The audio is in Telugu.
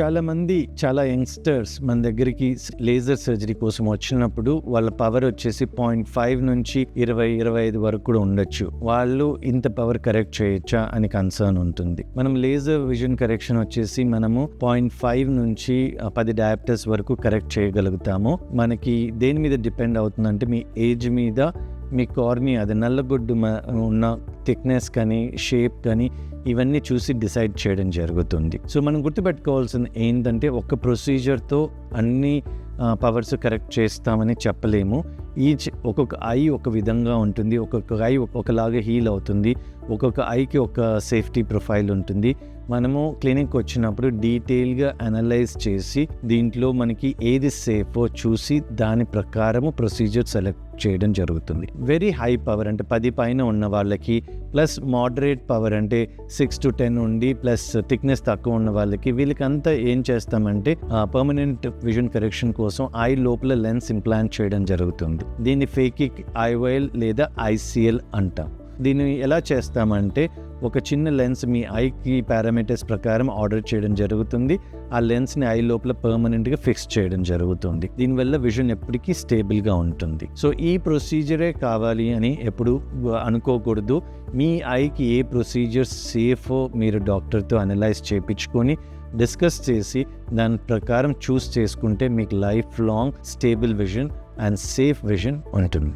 చాలామంది చాలా యంగ్స్టర్స్ మన దగ్గరికి లేజర్ సర్జరీ కోసం వచ్చినప్పుడు వాళ్ళ పవర్ వచ్చేసి పాయింట్ ఫైవ్ నుంచి ఇరవై ఇరవై ఐదు వరకు కూడా ఉండొచ్చు. వాళ్ళు ఇంత పవర్ కరెక్ట్ చేయొచ్చా అని కన్సర్న్ ఉంటుంది. మనం లేజర్ విజన్ కరెక్షన్ వచ్చేసి మనము పాయింట్ ఫైవ్ నుంచి పది డయాప్టర్స్ వరకు కరెక్ట్ చేయగలుగుతాము. మనకి దేని మీద డిపెండ్ అవుతుందంటే మీ ఏజ్ మీద మీ కార్ని అది నల్లగొడ్డు మ- ఉన్న థిక్నెస్ కానీ షేప్ కానీ ఇవన్నీ చూసి డిసైడ్ చేయడం జరుగుతుంది. సో మనం గుర్తుపెట్టుకోవాల్సింది ఏంటంటే ఒక ప్రొసీజర్తో అన్ని పవర్స్ కరెక్ట్ చేస్తామని చెప్పలేము. ఈచ్ ఒక్కొక్క ఐ ఒక విధంగా ఉంటుంది. ఒక్కొక్క ఐ ఒకలాగా హీల్ అవుతుంది. ఒక్కొక్క ఐకి ఒక సేఫ్టీ ప్రొఫైల్ ఉంటుంది. మనము క్లినిక్ వచ్చినప్పుడు డీటెయిల్గా అనలైజ్ చేసి దీంట్లో మనకి ఏది సేఫో చూసి దాని ప్రకారము ప్రొసీజర్ సెలెక్ట్ చేయడం జరుగుతుంది. వెరీ హై పవర్ అంటే పది పైన ఉన్న వాళ్ళకి ప్లస్ మోడరేట్ పవర్ అంటే సిక్స్ టు టెన్ ఉండి ప్లస్ థిక్నెస్ తక్కువ ఉన్న వాళ్ళకి వీళ్ళకంతా ఏం చేస్తామంటే పర్మనెంట్ విజన్ కరెక్షన్ కోసం ఐ లోపల లెన్స్ ఇంప్లాంట్ చేయడం జరుగుతుంది. దీన్ని ఫేకిక్ ఐవైల్ లేదా ఐసీఎల్ అంటాం. దీన్ని ఎలా చేస్తామంటే ఒక చిన్న లెన్స్ మీ ఐకి పారామీటర్స్ ప్రకారం ఆర్డర్ చేయడం జరుగుతుంది. ఆ లెన్స్ని ఐ లోపల పర్మనెంట్గా ఫిక్స్ చేయడం జరుగుతుంది. దీనివల్ల విజన్ ఎప్పటికీ స్టేబుల్గా ఉంటుంది. సో ఈ ప్రొసీజరే కావాలి అని ఎప్పుడు అనుకోకూడదు. మీ ఐకి ఏ ప్రొసీజర్ సేఫో మీరు డాక్టర్తో అనలైజ్ చేయించుకొని డిస్కస్ చేసి దాని ప్రకారం చూస్ చేసుకుంటే మీకు life long stable vision and safe vision ఉంటుంది